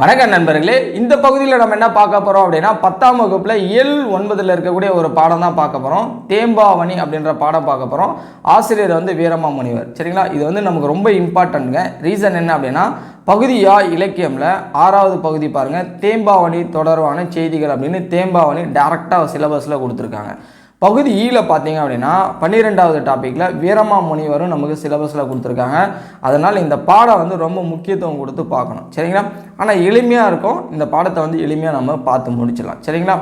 வணக்கம் நண்பர்களே இந்த பகுதியில் நம்ம என்ன பார்க்க போகிறோம் அப்படின்னா பத்தாம் வகுப்பில் இயல் ஒன்பதில் இருக்கக்கூடிய ஒரு பாடம் தான் பார்க்க போகிறோம் தேம்பாவணி அப்படின்ற பாடம் பார்க்க போகிறோம் ஆசிரியர் வந்து வீரமா முனிவர் சரிங்களா? இது வந்து நமக்கு ரொம்ப இம்பார்ட்டன்ட்ங்க ரீசன் என்ன அப்படின்னா பகுதியா இலக்கியமில் ஆறாவது பகுதி பாருங்கள் தேம்பாவணி தொடர்பான செய்திகள் அப்படின்னு தேம்பாவணி டேரெக்டாக சிலபஸில் கொடுத்துருக்காங்க. பகுதி ஈயில் பார்த்தீங்க அப்படின்னா பன்னிரெண்டாவது டாப்பிக்கில் வீரமா முனிவரும் நமக்கு சிலபஸில் கொடுத்துருக்காங்க. அதனால் இந்த பாடம் வந்து ரொம்ப முக்கியத்துவம் கொடுத்து பார்க்கணும். சரிங்களா? ஆனால் எளிமையாக இருக்கும். இந்த பாடத்தை வந்து எளிமையாக நம்ம பார்த்து முடிச்சிடலாம். சரிங்களா?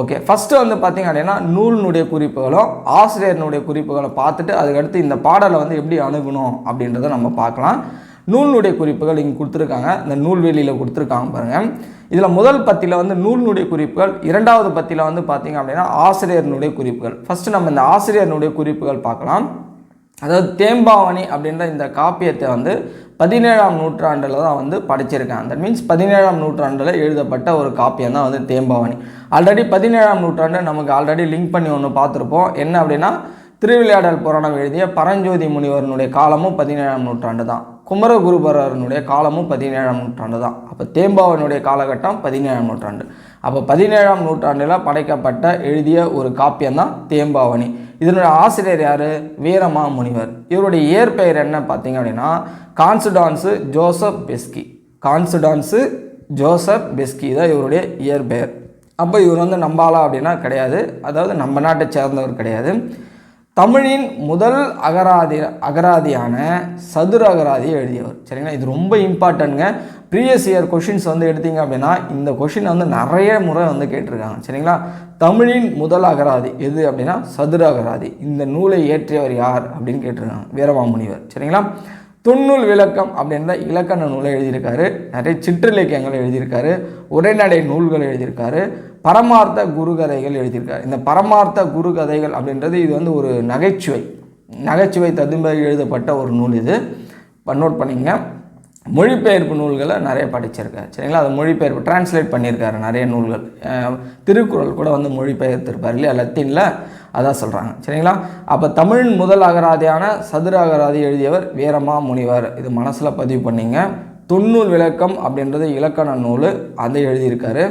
ஓகே ஃபஸ்ட்டு வந்து பார்த்தீங்க அப்படின்னா நூலினுடைய குறிப்புகளும் ஆசிரியர்னுடைய குறிப்புகளை பார்த்துட்டு அதுக்கடுத்து இந்த பாடலை வந்து எப்படி அணுகணும் அப்படின்றத நம்ம பார்க்கலாம். நூலினுடைய குறிப்புகள் இங்கே கொடுத்துருக்காங்க. இந்த நூல்வெளியில் கொடுத்துருக்காங்க பாருங்கள் இதில் முதல் பத்தியில் வந்து நூலினுடைய குறிப்புகள் இரண்டாவது பத்தியில் வந்து பார்த்தீங்க அப்படின்னா ஆசிரியர்னுடைய குறிப்புகள். ஃபஸ்ட்டு நம்ம இந்த ஆசிரியர்னுடைய குறிப்புகள் பார்க்கலாம். அதாவது தேம்பாவணி அப்படின்ற இந்த காப்பியத்தை வந்து பதினேழாம் நூற்றாண்டில் தான் வந்து படைச்சிருக்காங்க. தட் மீன்ஸ் பதினேழாம் நூற்றாண்டில் எழுதப்பட்ட ஒரு காப்பியம் தான் வந்து தேம்பாவணி. ஆல்ரெடி பதினேழாம் நூற்றாண்டு நமக்கு ஆல்ரெடி லிங்க் பண்ணி ஒன்று பார்த்துருப்போம். என்ன அப்படின்னா திருவிளையாடல் புராணம் எழுதிய பரஞ்சோதி முனிவரனுடைய காலமும் பதினேழாம் நூற்றாண்டு தான். குமரகுருபரனுடைய காலமும் பதினேழாம் நூற்றாண்டு தான். அப்போ தேம்பாவனுடைய காலகட்டம் பதினேழாம் நூற்றாண்டு. அப்போ பதினேழாம் நூற்றாண்டில் படைக்கப்பட்ட எழுதிய ஒரு காப்பியம் தான் தேம்பாவணி. இதனுடைய ஆசிரியர் யார்? வீரமா முனிவர் இவருடைய இயற்பெயர் என்ன பார்த்தீங்க அப்படின்னா Constantine Joseph Beschi. Constantine Joseph Beschi தான் இவருடைய இயற்பெயர். அப்போ இவர் வந்து நம்பாலா அப்படின்னா கிடையாது. அதாவது நம்ம நாட்டை சேர்ந்தவர் கிடையாது. தமிழின் முதல் அகராதி அகராதியான சதுர அகராதியை எழுதியவர். சரிங்களா? இது ரொம்ப இம்பார்ட்டன்ட்ங்க ப்ரீவியஸ் இயர் கொஷின்ஸ் வந்து எடுத்தீங்க அப்படின்னா இந்த கொஷின் வந்து நிறைய முறை வந்து கேட்டிருக்காங்க. சரிங்களா? தமிழின் முதல் அகராதி எது அப்படின்னா சதுர அகராதி. இந்த நூலை இயற்றியவர் யார் அப்படின்னு கேட்டிருக்காங்க வீரவாமுனிவர் சரிங்களா? துண்ணூல் விளக்கம் அப்படின்ற இலக்கண நூலை எழுதியிருக்காரு. நிறைய சிற்றிலக்கியங்கள் எழுதியிருக்காரு. உரைநடை நூல்கள் எழுதியிருக்காரு. பரமார்த்த குருகதைகள் எழுதியிருக்காரு. இந்த பரமார்த்த குருகதைகள் அப்படின்றது இது வந்து ஒரு நகைச்சுவை. நகைச்சுவை ததும்ப எழுதப்பட்ட ஒரு நூல் இது. நோட் பண்ணிங்க மொழிபெயர்ப்பு நூல்களை நிறைய படிச்சிருக்காரு. சரிங்களா? அது மொழிபெயர்ப்பு டிரான்ஸ்லேட் பண்ணியிருக்காரு நிறைய நூல்கள். திருக்குறள் கூட வந்து மொழிபெயர்த்திருப்பார் இல்லையா? லத்தீனில் அதான் சொல்கிறாங்க சரிங்களா? அப்போ தமிழின் முதல் அகராதியான சதுர அகராதி எழுதியவர் வீரமா முனிவர் இது மனசில் பதிவு பண்ணிங்க. தொன்னூல் விளக்கம் அப்படின்றது இலக்கண நூல். அதை எழுதியிருக்காரு.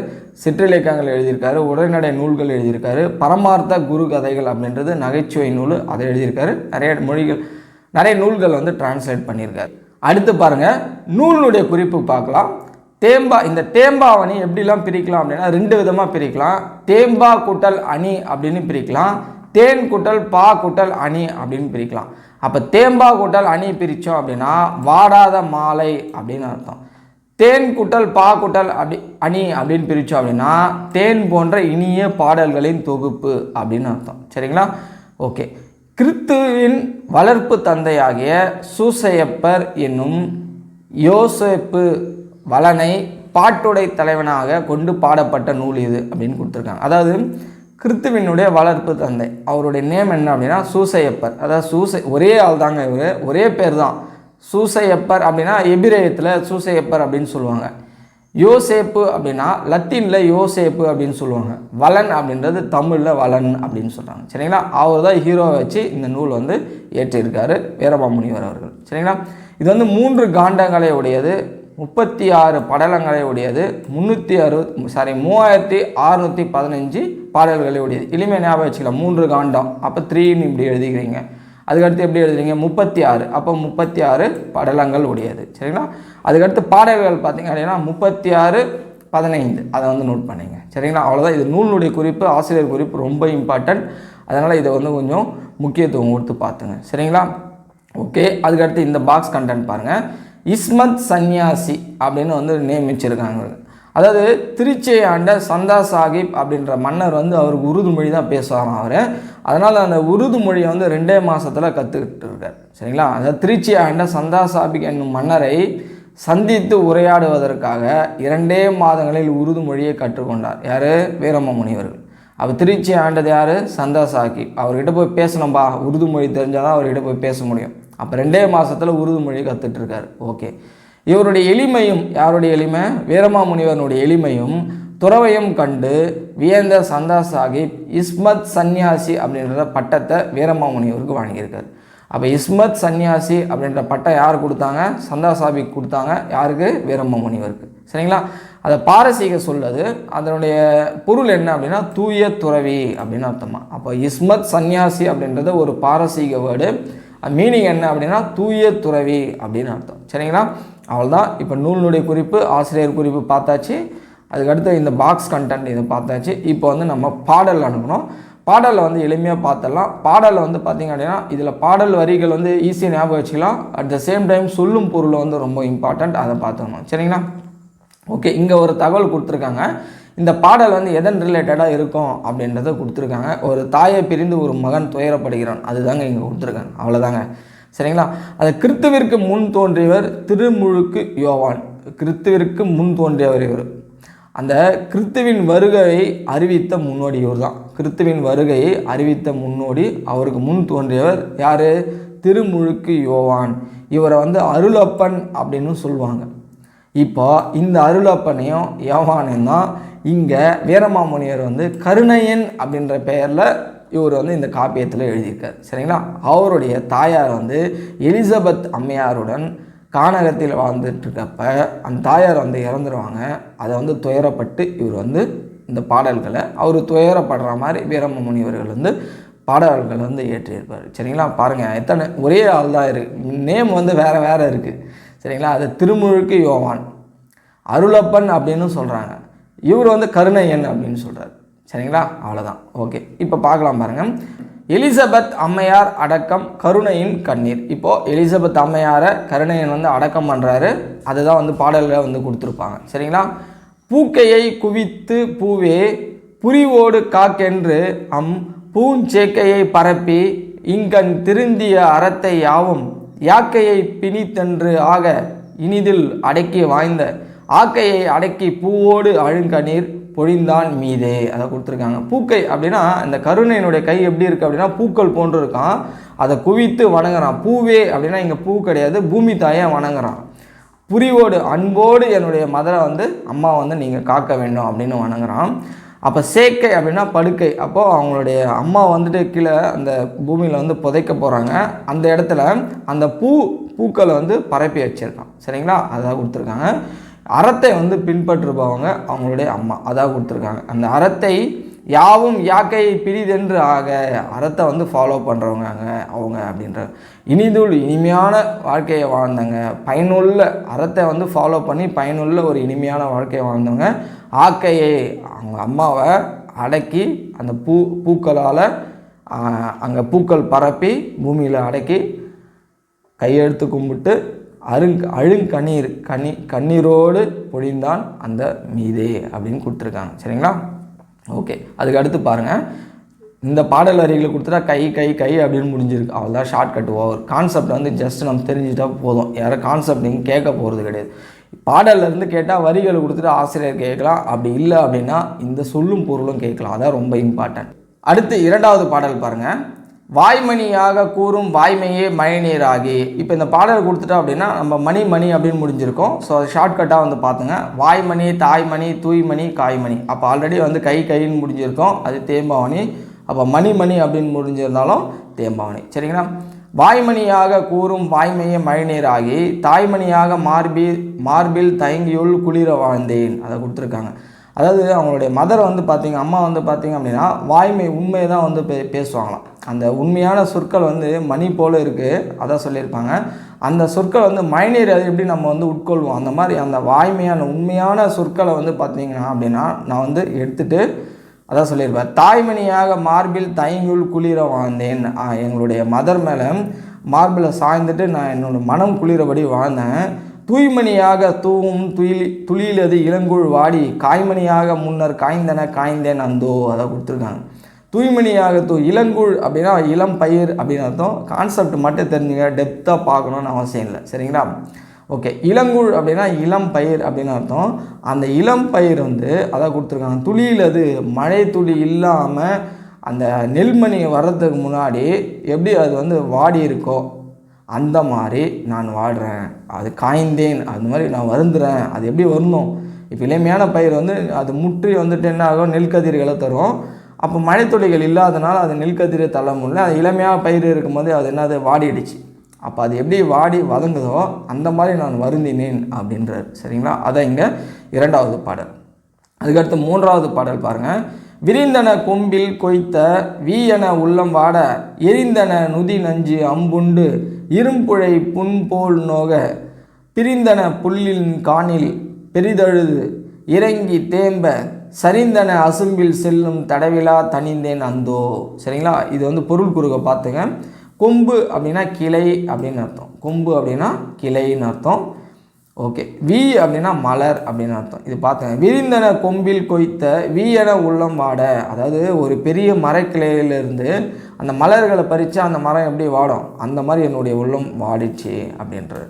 சிற்றிலக்கியங்கள் எழுதியிருக்காரு. உரைநடை நூல்கள் எழுதியிருக்காரு. பரமார்த்த குரு கதைகள் அப்படின்றது நகைச்சுவை நூல். அதை எழுதியிருக்காரு. நிறைய மொழிகள் நிறைய நூல்கள் வந்து டிரான்ஸ்லேட் பண்ணியிருக்காரு. அடுத்து பாருங்க. நூலினுடைய குறிப்பு பார்க்கலாம். தேம்பா இந்த தேம்பாவணி எப்படிலாம் பிரிக்கலாம் அப்படின்னா ரெண்டு விதமாக பிரிக்கலாம். தேம்பா கூட்டல் அணி அப்படின்னு பிரிக்கலாம். தேன் கூட்டல் பா கூட்டல் அணி அப்படின்னு பிரிக்கலாம். அப்போ தேம்பா கூட்டல் அணி பிரித்தோம் அப்படின்னா வாடாத மாலை அப்படின்னு அர்த்தம். தேன் குட்டல் பா குட்டல் அப்படி அணி அப்படின்னு பிரித்தோம் அப்படின்னா தேன் போன்ற இனிய பாடல்களின் தொகுப்பு அப்படின்னு அர்த்தம். சரிங்களா? ஓகே. கிறித்துவின் வளர்ப்பு தந்தையாகிய சூசையப்பர் என்னும் யோசேப்பு வளனை பாட்டுடை தலைவனாக கொண்டு பாடப்பட்ட நூல் இது அப்படின்னு கொடுத்துருக்காங்க. அதாவது கிறித்துவினுடைய வளர்ப்பு தந்தை. அவருடைய நேம் என்ன அப்படின்னா சூசையப்பர். அதாவது சூசை ஒரே ஆள் தாங்க இவர். ஒரே பேர் தான். சூசையப்பர் அப்படின்னா எபிரேயத்தில் சூசையப்பர் அப்படின்னு சொல்லுவாங்க. யோசேப்பு அப்படின்னா லத்தீனில் யோசேப்பு அப்படின்னு சொல்லுவாங்க. வலன் அப்படின்றது தமிழில் வலன் அப்படின்னு சொல்கிறாங்க சரிங்களா? அவர் தான் ஹீரோவை வச்சு இந்த நூல் வந்து ஏற்றிருக்காரு. வீரபாமுனிவர் அவர்கள். சரிங்களா? இது வந்து மூன்று காண்டங்களை உடையது முப்பத்தி ஆறு படலங்களை உடையது முந்நூற்றி அறுபது சாரி மூவாயிரத்தி அறுநூற்றி பதினஞ்சு பாடல்களை உடையது எளிமையாக ஞாபகம் வச்சுக்கலாம் மூன்று காண்டம். அப்போ த்ரீன்னு இப்படி எழுதிக்கிறீங்க. அதுக்கடுத்து எப்படி எழுதுறீங்க? முப்பத்தி ஆறு அப்போ முப்பத்தி ஆறு படலங்கள் உடையது சரிங்களா? அதுக்கடுத்து பாடல்கள் பார்த்தீங்க அப்படின்னா முப்பத்தி ஆறு பதினைந்து. அதை வந்து நோட் பண்ணிங்க. சரிங்களா? அவ்வளோதான் இது நூலுடைய குறிப்பு ஆசிரியர் குறிப்பு ரொம்ப இம்பார்ட்டன்ட் அதனால் இதை வந்து கொஞ்சம் முக்கியத்துவம் கொடுத்து பார்த்துங்க. சரிங்களா? ஓகே அதுக்கடுத்து இந்த பாக்ஸ் கண்டென்ட் பாருங்கள் இஸ்மத் சந்நியாசி அப்படின்னு வந்து நியமிச்சிருக்காங்க. அதாவது திருச்சியை ஆண்ட சந்தா சாஹிப் அப்படின்ற மன்னர் வந்து அவருக்கு உருது மொழி தான் பேசுவாராம் அவர். அதனால் அந்த உருது மொழியை வந்து ரெண்டே மாதத்தில் கற்றுக்கிட்டு இருக்கார். சரிங்களா? அதாவது திருச்சியை ஆண்ட சந்தா சாஹிப் என்னும் மன்னரை சந்தித்து உரையாடுவதற்காக இரண்டே மாதங்களில் உருது மொழியை கற்றுக்கொண்டார். யார்? வீரம முனிவர்கள் அப்போ திருச்சி ஆண்டது யார்? சந்தா சாஹிப். அவர்கிட்ட போய் பேசணும்பா. உருது மொழி தெரிஞ்சால் தான் அவர்கிட்ட போய் பேச முடியும். அப்போ ரெண்டே மாதத்தில் உருது மொழி கற்றுட்டு ஓகே இவருடைய எளிமையும் யாருடைய எளிமை? வீரமாமுனிவனுடைய எளிமையும் துறவையும் கண்டு வியந்த சந்தா சாஹிப் இஸ்மத் சந்நியாசி அப்படின்ற பட்டத்தை வீரமாமுனிவருக்கு வழங்கியிருக்காரு. அப்போ இஸ்மத் சந்நியாசி அப்படின்ற பட்டம் யார் கொடுத்தாங்க? சந்தா சாஹிப் கொடுத்தாங்க. யாருக்கு? வீரமாமுனிவருக்கு. சரிங்களா? அதை பாரசீக சொல்லது அதனுடைய பொருள் என்ன அப்படின்னா தூய துறவி அப்படின்னு அர்த்தமாக அப்போ இஸ்மத் சந்நியாசி அப்படின்றது ஒரு பாரசீக வேர்டு. மீனிங் என்ன அப்படின்னா தூய துறவி அப்படின்னு அர்த்தம். சரிங்களா? அவ்வளோதான் இப்போ நூலினுடைய குறிப்பு ஆசிரியர் குறிப்பு பார்த்தாச்சு. அதுக்கடுத்து இந்த பாக்ஸ் கண்டென்ட் இதை பார்த்தாச்சு. இப்போ வந்து நம்ம பாடல் அனுப்பணும் பாடலை வந்து எளிமையாக பார்த்துடலாம். பாடலை வந்து பார்த்திங்க அப்படின்னா இதில் பாடல் வரிகள் வந்து ஈஸியாக ஞாபகம் வச்சுக்கலாம். அட் த சேம் டைம் சொல்லும் பொருள் வந்து ரொம்ப இம்பார்ட்டண்ட் அதை பார்த்துக்கணும் சரிங்களா? ஓகே இங்கே ஒரு தகவல் கொடுத்துருக்காங்க. இந்த பாடல் வந்து எதன் ரிலேட்டடாக இருக்கும் அப்படின்றத கொடுத்துருக்காங்க. ஒரு தாயை பிரிந்து ஒரு மகன் துயரப்படுகிறான். அதுதாங்க இங்கே கொடுத்துருக்காங்க. அவ்வளோதாங்க சரிங்களா? அது கிறித்துவிற்கு முன் தோன்றியவர் திருமுழுக்கு யோவான். கிறித்துவிற்கு முன் தோன்றியவர் இவர். அந்த கிறித்துவின் வருகையை அறிவித்த முன்னோடி இவர் தான் கிறித்துவின் வருகையை அறிவித்த முன்னோடி அவருக்கு முன் தோன்றியவர் யார்? திருமுழுக்கு யோவான். இவரை வந்து அருளப்பன் அப்படின்னு சொல்லுவாங்க. இப்போ இந்த அருளப்பனையும் யோவானையும் தான் இங்கே வீரமாமுனியர் வந்து கருணையன் அப்படின்ற பெயரில் இவர் வந்து இந்த காப்பியத்தில் எழுதியிருக்கார். சரிங்களா? அவருடைய தாயார் வந்து எலிசபெத் அம்மையாருடன் கானகத்தில் வாழ்ந்துட்டுருக்கப்ப அந்த தாயார் வந்து இறந்துருவாங்க. அதை வந்து துயரப்பட்டு இவர் வந்து இந்த பாடல்களை அவர் துயரப்படுற மாதிரி வீரம முனிவர்கள் வந்து பாடல்கள் வந்து ஏற்றியிருப்பார் சரிங்களா? பாருங்கள் எத்தனை ஒரே ஆள் தான் இருக்குது நேம் வந்து வேறு வேறு இருக்குது சரிங்களா? அது திருமுழுக்கு யோவான். அருளப்பன் அப்படின்னு சொல்கிறாங்க இவர் வந்து கருணையன் அப்படின்னு சொல்கிறார் சரிங்களா? அவ்வளோதான் ஓகே இப்போ பார்க்கலாம் பாருங்கள் எலிசபெத் அம்மையார் அடக்கம் கருணையின் கண்ணீர். இப்போது எலிசபெத் அம்மையாரை கருணையன் வந்து அடக்கம் பண்ணுறாரு அதுதான் வந்து பாடல்களை வந்து கொடுத்துருப்பாங்க. சரிங்களா? பூக்கையை குவித்து பூவே புரிவோடு காக்கென்று அம் பூஞ்சேக்கையை பரப்பி இங்கன் திருந்திய அறத்தை யாவும் யாக்கையை பிணித்தென்று ஆக இனிதில் அடக்கி வாய்ந்த ஆக்கையை அடக்கி பூவோடு அழுங்கநீர் பொழிந்தான் மீதே. அதை கொடுத்துருக்காங்க. பூக்கை அப்படின்னா இந்த கருணையினுடைய கை எப்படி இருக்குது அப்படின்னா பூக்கள் போன்று இருக்கான். அதை குவித்து வணங்குறான். பூவே அப்படின்னா இங்கே பூ கிடையாது. பூமி தாயை வணங்குறான். புரிவோடு அன்போடு என்னுடைய மதரை வந்து அம்மா வந்து நீங்கள் காக்க வேண்டும் அப்படின்னு வணங்குறான். அப்போ சேக்கை அப்படின்னா படுக்கை. அப்போது அவங்களுடைய அம்மா வந்துட்டு கீழே அந்த பூமியில் வந்து புதைக்க போகிறாங்க அந்த இடத்துல அந்த பூ பூக்களை வந்து பரப்பி வச்சுருக்கான். சரிங்களா? அதான் கொடுத்துருக்காங்க. அறத்தை வந்து பின்பற்றுபவங்க அவங்களுடைய அம்மா. அதான் கொடுத்துருக்காங்க. அந்த அறத்தை யாவும் யாக்கை பிரிதென்று ஆக அறத்தை வந்து ஃபாலோ பண்ணுறவங்க அவங்க அப்படின்ற. இனிதுள் இனிமையான வாழ்க்கையை வாழ்ந்தவங்க பயனுள்ள அறத்தை வந்து ஃபாலோ பண்ணி பயனுள்ள ஒரு இனிமையான வாழ்க்கையை வாழ்ந்தவங்க ஆக்கையை அவங்க அம்மாவை அடக்கி அந்த பூ பூக்களால் அங்கே பூக்கள் பரப்பி பூமியில் அடக்கி கையெடுத்து கும்பிட்டு அருங் அழுங்கண்ணீர் கண்ணி கண்ணீரோடு பொழிந்தான் அந்த மீதே அப்படின்னு கொடுத்துருக்காங்க. சரிங்களா? ஓகே. அதுக்கு அடுத்து பாருங்கள் இந்த பாடல் வரிகளை கொடுத்துட்டா கை கை கை அப்படின்னு முடிஞ்சிருக்கு. அவ்வளோதான் ஷார்ட் கட் ஓவர் கான்செப்ட் வந்து ஜஸ்ட் நம்ம தெரிஞ்சுட்டா போதும். யாரும் கான்செப்ட் நீங்கள் கேட்க போகிறது கிடையாது. பாடல்லேருந்து கேட்டால் வரிகளை கொடுத்துட்டு ஆசிரியர் கேட்கலாம். அப்படி இல்லை அப்படின்னா இந்த சொல்லும் பொருளும் கேட்கலாம். அதான் ரொம்ப இம்பார்ட்டன்ட் அடுத்து இரண்டாவது பாடல் பாருங்கள் வாய்மணியாக கூறும் வாய்மையே மழைநீராகி. இப்போ இந்த பாடல் கொடுத்துட்டோம் அப்படின்னா நம்ம மணி மணி அப்படின்னு முடிஞ்சிருக்கோம். ஸோ அது ஷார்ட்கட்டாக வந்து பார்த்துங்க வாய்மணி தாய்மணி தூய்மணி காய்மணி. அப்போ ஆல்ரெடி வந்து கை கைன்னு முடிஞ்சிருக்கோம். அது தேம்பாவணி. அப்போ மணி மணி அப்படின்னு முடிஞ்சிருந்தாலும் தேம்பாவணி. சரிங்களா? வாய்மணியாக கூறும் வாய்மையே மழைநீராகி தாய்மணியாக மார்பில் மார்பில் தயங்கியுள் குளிர வாழ்ந்தேன். அதை கொடுத்துருக்காங்க. அதாவது அவங்களுடைய மதர் வந்து பார்த்தீங்க அம்மா வந்து பார்த்தீங்க அப்படின்னா வாய்மை உண்மையை தான் வந்து பே பேசுவாங்களாம். அந்த உண்மையான சொற்கள் வந்து மணி போல் இருக்குது அதான் சொல்லியிருப்பாங்க. அந்த சொற்கள் வந்து மழைநீர் அது எப்படி நம்ம வந்து உட்கொள்வோம்? அந்த மாதிரி அந்த வாய்மையான உண்மையான சொற்களை வந்து பார்த்தீங்கன்னா அப்படின்னா நான் வந்து எடுத்துகிட்டு அதான் சொல்லியிருப்பேன். தாய்மணியாக மார்பில் தயங்குள் குளிர வாழ்ந்தேன். எங்களுடைய மதர் மேலே மார்பில் சாய்ந்துட்டு நான் என்னோட மனம் குளிரபடி வாழ்ந்தேன். தூய்மணியாக தூவும் துயில் துளியிலது இளங்குள் வாடி காய்மணியாக முன்னர் காய்ந்தன காய்ந்தேன் அந்தோ அதை கொடுத்துருக்காங்க. தூய்மணியாக தூ அப்படின்னா இளம் பயிர் அப்படின்னு அர்த்தம். கான்செப்ட் மட்டும் தெரிஞ்சுங்க டெப்த்தாக பார்க்கணுன்னு அவசியம் இல்லை. சரிங்களா? ஓகே இளங்குழ் அப்படின்னா இளம் பயிர் அப்படின்னு அர்த்தம். அந்த இளம் பயிர் வந்து அதான் கொடுத்துருக்காங்க துளியில் அது மழை துளி இல்லாமல் அந்த நெல்மணி வர்றதுக்கு முன்னாடி எப்படி அது வந்து வாடி இருக்கோ அந்த மாதிரி நான் வாடுறேன். அது காய்ந்தேன் அது மாதிரி நான் வருந்துறேன். அது எப்படி வரணும் இப்போ இளமையான பயிர் வந்து அது முற்றி வந்துட்டு என்ன ஆகும்? நெல்கதிர்களை தரும். அப்போ மழைத்துளிகள் இல்லாதனால அது நெல்கதிரை தள்ள முடியல. அது இளமையாக பயிர் இருக்கும்போது அது என்னது வாடிடுச்சு. அப்போ அது எப்படி வாடி வதங்குதோ அந்த மாதிரி நான் வருந்தினேன் அப்படின்றார். சரிங்களா? அதான் இங்கே இரண்டாவது பாடல். அதுக்கடுத்து மூன்றாவது பாடல் பாருங்கள் விரிந்தன கொம்பில் கொய்த்த வீயன உள்ளம் வாட எரிந்தன நுதி நஞ்சு அம்புண்டு இரும்புழை புண்போல் நோக பிரிந்தன புல்லின் காணில் பெரிதழுது இறங்கி தேம்ப சரிந்தன அசும்பில் செல்லும் தடவிலா தனிந்தேன் அந்தோ. சரிங்களா? இது வந்து பொருள் குறுக பார்த்துங்க. கொம்பு அப்படின்னா கிளை அப்படின்னு அர்த்தம். கொம்பு அப்படின்னா கிளைன்னு அர்த்தம். ஓகே. வி அப்படின்னா மலர் அப்படின்னு அர்த்தம். இது பார்த்துங்க. விரிந்தன கொம்பில் கொய்த்த வீயன உள்ளம் வாட. அதாவது ஒரு பெரிய மரக்கிளையிலிருந்து அந்த மலர்களை பறித்து அந்த மரம் எப்படி வாடும்? அந்த மாதிரி என்னுடைய உள்ளம் வாடிச்சு அப்படின்றது.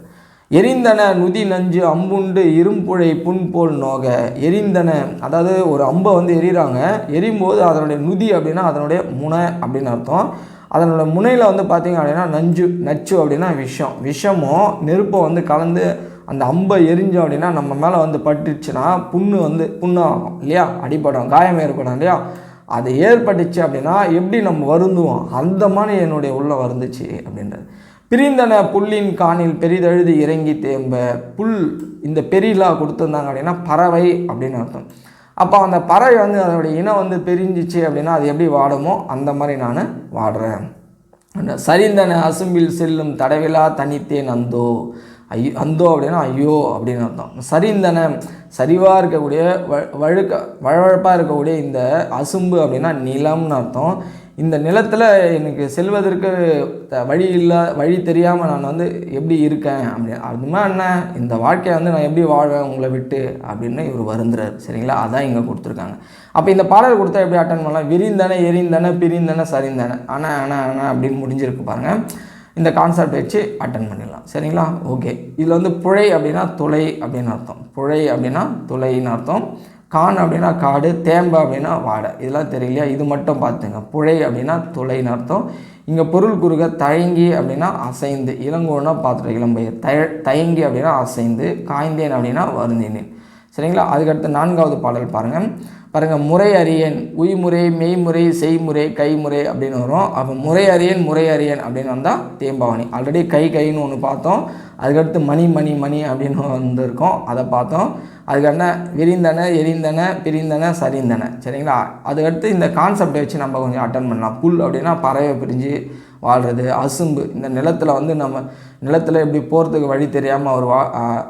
எரிந்தன நுதி நஞ்சு அம்புண்டு இரும்புழை புண் போல் நோக. எரிந்தன அதாவது ஒரு அம்பை வந்து எரிகிறாங்க எரியும்போது அதனுடைய நுதி அப்படின்னா அதனுடைய முனை அப்படின்னு அர்த்தம். அதனோட முனையில் வந்து பார்த்திங்க அப்படின்னா நஞ்சு நச்சு அப்படின்னா விஷம். விஷமும் நெருப்பை வந்து கலந்து அந்த அம்பை எரிஞ்சோம் அப்படின்னா நம்ம மேலே வந்து பட்டுச்சுன்னா புண்ணு வந்து புண்ணாகும் இல்லையா? அடிபடும் காயம் ஏற்படும் இல்லையா? அது ஏற்பட்டுச்சு அப்படின்னா எப்படி நம்ம வருந்துவோம்? அந்த மாதிரி என்னுடைய உள்ள வருந்துச்சு அப்படின்றது. பிரிந்தன புல்லின் காணில் பெரிதழுது இறங்கி தேம்ப புல் இந்த பெரியலா கொடுத்துருந்தாங்க அப்படின்னா பறவை அப்படின்னு அர்த்தம். அப்போ அந்த பறவை வந்து அதனுடைய இனம் வந்து பிரிஞ்சிச்சு அப்படின்னா அது எப்படி வாடுமோ அந்த மாதிரி நான் வாடுறேன். அந்த சரிந்தன அசும்பில் செல்லும் தடவிலா தனித்தேன் அந்தோ ஐயோ அந்தோ அப்படின்னா ஐயோ அப்படின்னு அர்த்தம். சரிந்தன சரிவாக இருக்கக்கூடிய வ வழுக்க வழவழப்பாக இருக்கக்கூடிய இந்த அசும்பு அப்படின்னா நிலம்னு அர்த்தம். இந்த நிலத்தில் எனக்கு செல்வதற்கு த- வழி இல்லை வழி தெரியாமல் நான் வந்து எப்படி இருக்கேன்? அப்படி அதுமா என்ன? இந்த வாழ்க்கையை வந்து நான் எப்படி வாழ்வேன் உங்களை விட்டு? அப்படின்னு இவர் வருந்துறாரு. சரிங்களா? அதான் இங்கே கொடுத்துருக்காங்க. அப்போ இந்த பாடல் கொடுத்தா எப்படி அட்டன் பண்ணலாம்? விரிந்தன எரிந்தன பிரிந்தன சரிந்தன. ஆனால் ஆனால் ஆனால் அப்படின்னு முடிஞ்சிருக்கு பாருங்கள் இந்த கான்செப்ட் வச்சு அட்டன் பண்ணிடலாம். சரிங்களா? ஓகே இதில் வந்து புழை அப்படின்னா துளை அப்படின்னு அர்த்தம். புழை அப்படின்னா துளைன்னு அர்த்தம். கான் அப்படின்னா காடு தேம்ப அப்படின்னா வாடை. இதெல்லாம் தெரியலையா? இது மட்டும் பார்த்துங்க. புழை அப்படின்னா துளைன்னு அர்த்தம். இங்கே பொருள் குறுக தயங்கி அப்படின்னா அசைந்து. இளங்கோன்னா பார்த்துட்டு இளம்பெயர் தய தயங்கி அப்படின்னா அசைந்து. காய்ந்தேன் அப்படின்னா வருந்தினேன். சரிங்களா? அதுக்கடுத்து நான்காவது பாடல் பாருங்கள் பாருங்கள் முறை அறியன். உய்முறை மெய்முறை செய்முறை கைமுறை அப்படின்னு வரும். அப்போ முறை அறியன் முறை அறியன் அப்படின்னு வந்தால் தேம்பாவணி. ஆல்ரெடி கை கைன்னு ஒன்று பார்த்தோம். அதுக்கடுத்து மணி மணி மணி அப்படின்னு வந்திருக்கோம். அதை பார்த்தோம். அதுக்கான விரிந்தன எரிந்தன பிரிந்தன சரிந்தன. சரிங்களா? அதுக்கடுத்து இந்த கான்செப்டை வச்சு நம்ம கொஞ்சம் அட்டன் பண்ணலாம். புல் அப்படின்னா பறவை பிரிஞ்சு வாழ்கிறது அசும்பு. இந்த நிலத்தில் வந்து நம்ம நிலத்தில் எப்படி போகிறதுக்கு வழி தெரியாமல் அவர் வா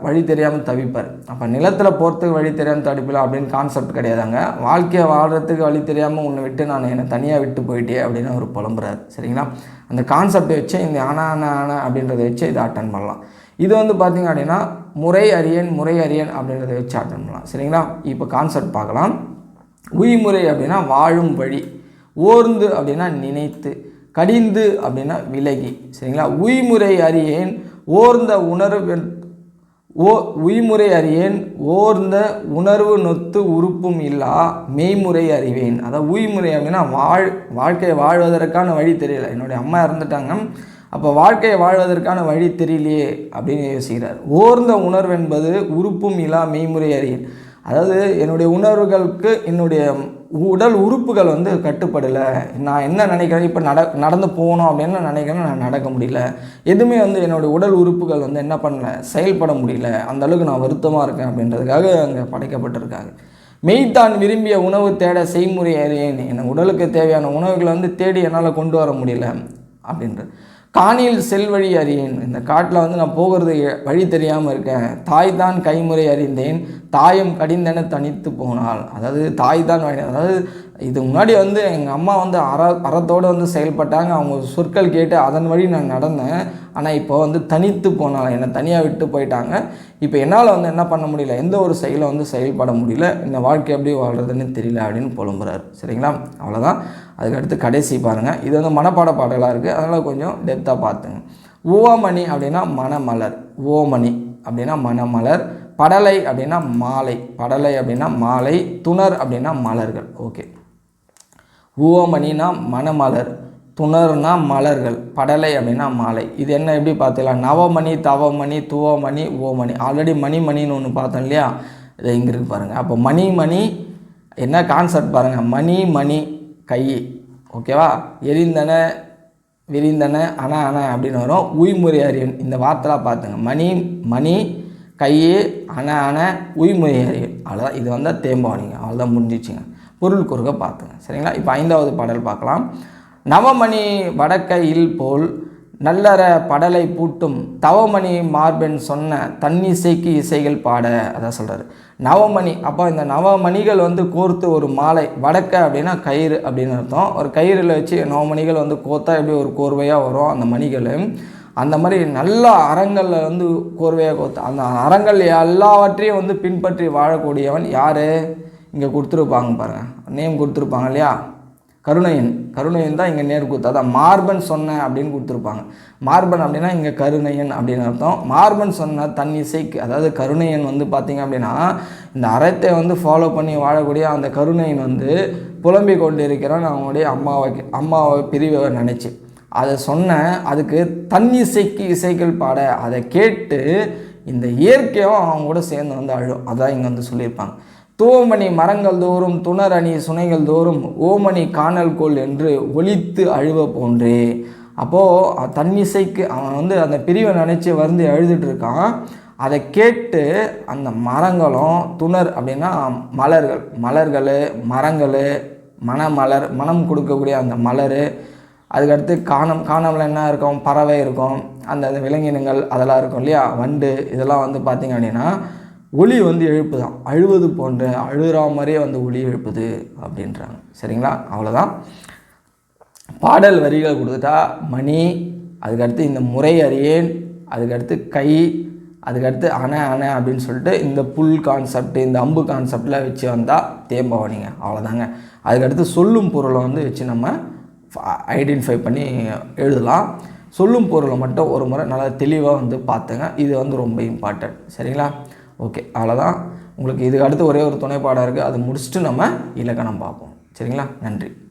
வழி தெரியாமல் தவிப்பார். அப்போ நிலத்தில் போகிறதுக்கு வழி தெரியாமல் தவிப்பில் அப்படின்னு கான்செப்ட் கிடையாதாங்க வாழ்க்கையை வாழ்கிறதுக்கு வழி தெரியாமல் உன்னை விட்டு நான் என்னை தனியாக விட்டு போயிட்டே அப்படின்னு அவர் புலம்புறாரு. சரிங்களா? அந்த கான்செப்டை வச்சு இந்த ஆனா ஆனா ஆனா அப்படின்றத வச்சு இதை அட்டன் பண்ணலாம். இது வந்து பார்த்திங்க அப்படின்னா முறை அறியன் முறை அறியன் அப்படின்றத வச்சு அட்டன் பண்ணலாம். சரிங்களா? இப்போ கான்செப்ட் பார்க்கலாம். உய்முறை அப்படின்னா வாழும் வழி. ஓர்ந்து அப்படின்னா நினைத்து கடிந்து அப்படின்னா விலகி. சரிங்களா? உய்முறை அறியேன் ஓர்ந்த உணர்வு ஓ உய்முறை அறியேன் ஓர்ந்த உணர்வு நொத்து உறுப்பும் இல்லா மெய்முறை அறிவேன். அதாவது உய்முறை அப்படின்னா வாழ் வாழ்க்கையை வாழ்வதற்கான வழி தெரியல. என்னுடைய அம்மா இறந்துட்டாங்க. அப்போ வாழ்க்கையை வாழ்வதற்கான வழி தெரியலையே அப்படின்னு யோசிக்கிறார். ஓர்ந்த உணர்வு என்பது உறுப்பும் இலா மெய்முறை அறியல். அதாவது என்னுடைய உணர்வுகளுக்கு என்னுடைய உடல் உறுப்புகள் வந்து கட்டுப்படலை. நான் என்ன நினைக்கிறேன்? இப்போ நட நடந்து போகணும் அப்படின்னு நினைக்கிறேன் நான் நடக்க முடியல. எதுவுமே வந்து என்னுடைய உடல் உறுப்புகள் வந்து என்ன பண்ணல? செயல்பட முடியல. அந்த அளவுக்கு நான் வருத்தமாக இருக்கேன் அப்படின்றதுக்காக அங்கே படைக்கப்பட்டிருக்காங்க. மெய்தான் விரும்பிய உணவு தேட செய்முறை அறியேன். என் உடலுக்கு தேவையான உணவுகளை வந்து தேடி என்னால் கொண்டு வர முடியல அப்படின்றது காணியில் செல்வழி அறியேன். இந்த காட்டில் வந்து நான் போகிறது வழி தெரியாமல் இருக்கேன். தாய் தான் கைமுறை அறிந்தேன். தாயும் கடிந்தென தனித்து போனால் அதாவது தாய் தான் அதாவது இது முன்னாடி வந்து எங்கள் அம்மா வந்து அற அறத்தோடு வந்து செயல்பட்டாங்க. அவங்க சொற்கள் கேட்டு அதன் வழி நான் நடந்தேன். ஆனால் இப்போ வந்து தனித்து போனாள் என்னை தனியாக விட்டு போயிட்டாங்க. இப்போ என்னால் வந்து என்ன பண்ண முடியல? எந்த ஒரு செயலை வந்து செயல்பட முடியல. இந்த வாழ்க்கை எப்படி வாழ்கிறதுன்னு தெரியல அப்படின்னு புலம்புறாரு. சரிங்களா? அவ்வளோதான் அதுக்கடுத்து கடைசி பாருங்கள் இது வந்து மனப்பாட பாடலாக இருக்குது அதனால் கொஞ்சம் டெப்த்தாக பார்த்துங்க. ஓமணி அப்படின்னா மணமலர் ஓமணி அப்படின்னா மணமலர் படலை அப்படின்னா மாலை. படலை அப்படின்னா மாலை. துணர் அப்படின்னா மலர்கள். ஓகே. ஊவமணினா மணமலர் துணர்னா மலர்கள் படலை அப்படின்னா மாலை. இது என்ன எப்படி பார்த்துக்கலாம்? நவமணி தவமணி துவமணி ஓமணி ஆல்ரெடி மணிமணின்னு ஒன்று பார்த்தோம் இல்லையா? இதை இங்கே இருக்கு பாருங்கள் அப்போ மணிமணி என்ன கான்செப்ட் பாருங்கள் மணி மணி கை. ஓகேவா? எரிந்தன விரிந்தன அண அண அப்படின்னு வரும். உய்முறை அறியன் இந்த வார்த்தைலாம் பார்த்துங்க. மணி மணி கை அண அண உய்முறை அறியன் அவ்வளோதான் இது வந்தால் தேம்பாவணிங்க. அவ்வளோதான் முடிஞ்சிச்சுங்க. பொருள் குறுக பார்த்துங்க. சரிங்களா? இப்போ ஐந்தாவது பாடல் பார்க்கலாம். நவமணி வடக்கையில் போல் நல்லற படலை பூட்டும் தவமணி மார்பென் சொன்ன தன்னிசைக்கு இசைகள் பாட அதான் சொல்கிறாரு நவமணி அப்போ இந்த நவமணிகள் வந்து கோர்த்து ஒரு மாலை வடக்க அப்படின்னா கயிறு அப்படின்னு அர்த்தம். ஒரு கயிறில் வச்சு நவமணிகள் வந்து கோத்தா எப்படி ஒரு கோர்வையாக வரும் அந்த மணிகள். அந்த மாதிரி நல்ல அறங்களில் வந்து கோர்வையாக கோத்தா அந்த அறங்கள் எல்லாவற்றையும் வந்து பின்பற்றி வாழக்கூடியவன் யார்? இங்கே கொடுத்துருப்பாங்க பாருங்கள் நேம் கொடுத்துருப்பாங்க இல்லையா? கருணையன். கருணையன் தான் இங்கே நேர் கொடுத்து அதான் மார்பன் சொன்ன அப்படின்னு கொடுத்துருப்பாங்க. மார்பன் அப்படின்னா இங்கே கருணையன் அப்படின்னு அர்த்தம். மார்பன் சொன்ன தன் இசைக்கு அதாவது கருணையன் வந்து பார்த்திங்க அப்படின்னா இந்த அறத்தை வந்து ஃபாலோ பண்ணி வாழக்கூடிய அந்த கருணையன் வந்து புலம்பிக் கொண்டு இருக்கிறான் அவங்களுடைய அம்மாவை அம்மாவை பிரிவை நினச்சி. அதை சொன்ன அதுக்கு தன் இசைக்கு இசைகள் பாட அதை கேட்டு இந்த இயற்கையும் அவங்க கூட சேர்ந்து வந்து அழும். அதான் இங்கே வந்து சொல்லியிருப்பாங்க. தூவமணி மரங்கள் தோறும் துணரணி சுனைகள் தோறும் ஓமணி காணல் கோல் என்று ஒழித்து அழுவ போன்றே. அப்போது தன்னிசைக்கு அவன் வந்து அந்த பிரிவை நினச்சி வந்து எழுதிட்டுருக்கான் அதை கேட்டு அந்த மரங்களும் துணர் அப்படின்னா மலர்கள். மலர்கள் மரங்கள் மணமலர் மனம் கொடுக்கக்கூடிய அந்த மலர். அதுக்கடுத்து காணம் காணமில் என்ன இருக்கும்? பறவை இருக்கும். அந்த அந்த விலங்கினங்கள் அதெல்லாம் இருக்கும் இல்லையா? வண்டு இதெல்லாம் வந்து பார்த்திங்க அப்படின்னா ஒளி வந்து எழுப்பு தான் அழுவது போன்ற அழுகிற மாதிரியே வந்து ஒளி எழுப்புது அப்படின்றாங்க. சரிங்களா? அவ்வளோதான் பாடல் வரிகள் கொடுத்துட்டா மணி அதுக்கடுத்து இந்த முறை அறியேன் அதுக்கடுத்து கை அதுக்கடுத்து அணை அணை அப்படின்னு சொல்லிட்டு இந்த புல் கான்செப்ட் இந்த அம்பு கான்செப்டில் வச்சு வந்தால் தேம்பவனிங்க அவ்வளோதாங்க அதுக்கடுத்து சொல்லும் பொருளை வந்து வச்சு நம்ம ஐடென்டிஃபை பண்ணி எழுதலாம். சொல்லும் பொருளை மட்டும் ஒரு முறை நல்லா தெளிவாக வந்து பார்த்துங்க. இது வந்து ரொம்ப இம்பார்ட்டன்ட் சரிங்களா? ஓகே அவ்வளோதான் உங்களுக்கு இதுக்கு அடுத்து ஒரே ஒரு துணைப்பாடாக இருக்குது அதை முடிச்சுட்டு நம்ம இலக்கணம் பார்ப்போம். சரிங்களா? நன்றி.